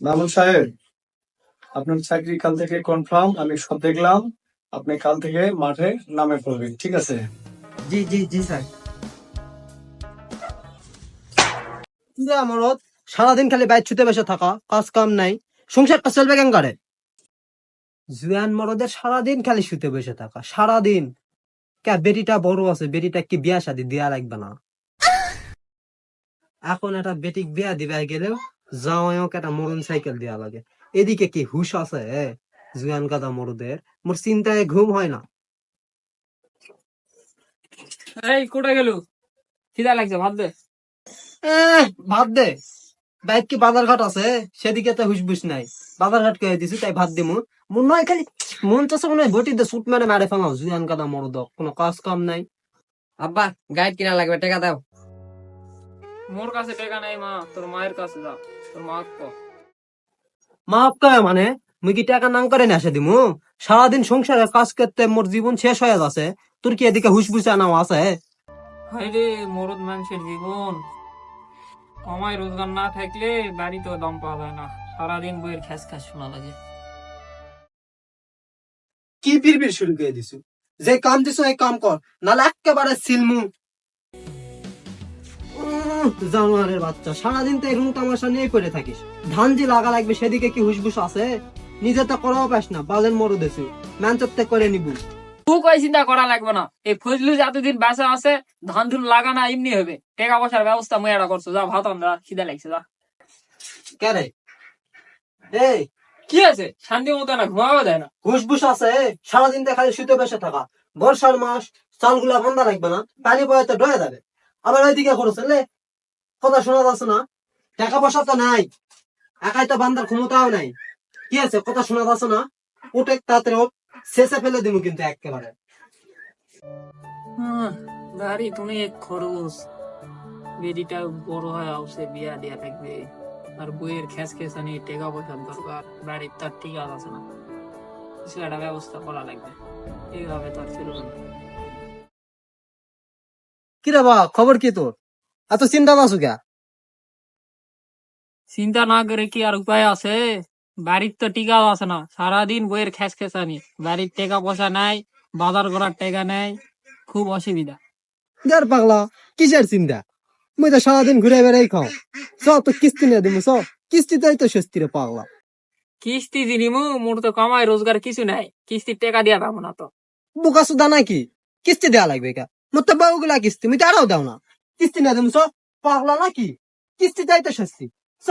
মামুন সাহেব আপনার চাকরি কাল থেকে কনফার্ম আমি সব দেখলাম আপনি কাল থেকে মাঠে নামে পড়বেন ঠিক আছে? জি জি জি স্যার। আমার সারাদিন খালি বাইর ছুতে বসে থাকা কাজ কাম নাই সংসারটা চলবে কেন করে? জুয়ান মরদের সারাদিন খালি শুতে বসে থাকা সারাদিন। কে বেটিটা বড় আছে বেটিটা কি বিয়া শাদি দেয়া লাগবে না? এখন একটা বেটিক বিয়া দিবে গেলেও যাওয়াকে একটা মরণ সাইকেল দেয়া লাগে। এদিকে কি হুশ আছে? জুয়ান গাদা মরদের। মোর চিন্তায় ঘুম হয় না। এই কোটা গেল? খিদা লাগছে ভাত দে। ভাত দে। বাইক কি বাজার ঘাট আছে? সেদিকে তো হুসবুস নাই। বাজার ঘাট কে দিছি তাই ভাত দিমু। মন নয় খালি মন চাষে মনে হয় বটি দে সুট মেরে মারে ফেলাও জুয়ান কাদা মরদ কোনো কাজ কাম নাই। আব্বা গাইড কিনা লাগবে টাকা দাও। মোর কাছে টাকা নাই মা তোর মায়ের কাছে যা তোর মা কো মাফ করে মানে? মুই কি টাকা নাং করে নেসে দিমু? সারাদিন সংসারে কাজ করতে মোর জীবন শেষ হয়ে যাচ্ছে। তোর কি এদিকে হুসবুস আনাও আছে? হাইরে মরদ মানুষের জীবন। কমাই রোজগার না থাকলে বাড়িতেও দম পাওয়া যায় না। সারাদিন বইয়ের খ্যাস খ্যাস শোনা লাগে। কি বিড়বিড় শুরু করে দিছু? যে কাম দিছো এই কাম কর। নালে একেবারে সিলমু। জানোয়ারের বাচ্চা সারাদিন তো এরকম তামাশা নিয়ে করে থাকিস। ধান যে লাগা লাগবে সেদিকে কি হুসবুস আছে? নিজে তো করাও পাস না বালের মরু দেশে ম্যানচত্তে করে নিবু। খুব কই চিন্তা করা লাগবে না। এই ফজলু যতদিন বাসা আছে ধান ধুন লাগানা এমনি হবে। টাকা পয়সার ব্যবস্থা মুই এটা করছ। যা ভাত আমরা খিদা লাগছে যা। কে রে? এই! কি আছে শান্তি মতো না ঘুমাবো দেয় না। আছে সারাদিন তো খালি শুতে বসে থাকা। বর্ষার মাস চালগুলা বন্ধা রাখবে না পানি পয়ে তো ডয়ে যাবে। আবার ওইদিকে করেছে লে কথা শোনা যাচ্ছে না। টাকা পয়সা তো নাই। একাই তো বান্দার ক্ষমতাও নাই। কি আছে? কথা শোনা যাচ্ছে না। উঠে তাড়াতাড়ি শেষে ফেলে দিব কিন্তু একেবারে। গাড়ি তুমি এক খরচ। বেডিটা বড় হয় আসে বিয়া দিয়া লাগবে আর বইয়ের খেস খেসানি টাকা পয়সার দরকার। বাড়ির তার ঠিক আছে না। কিছু একটা ব্যবস্থা করা লাগবে। এইভাবে তো আর চলবে না। কি রে বা খবর কি তোর? এত চিন্তা না সুগা চিন্তা না করে কি আর উপায় আছে? বাড়ির তো টিকা আছে না। সারাদিন বইয়ের খেস খেসানি বাড়ির টাকা পয়সা নাই বাজার করার টাকা নেই খুব অসুবিধা। দেড় পাগলা কিসের চিন্তা? মুই তো সারাদিন ঘুরে বেড়াই খাও। চ তো কিস্তি নিয়ে দিমু চ কিস্তিতেই তো স্বস্তি রে পাগলা। কিস্তি দিনিমু মোর তো কামাই রোজগার কিছু নাই। কিস্তির টাকা দিয়া দাম না তো। বোকা সুদা নাকি? কিস্তি দেওয়া লাগবে কা মোর তো বাবুগুলা কিস্তি মুই তো আরও দাও না। কিস্তি না দিমছ পাগলা নাকি কিস্তি দেয় শাস্তি চ।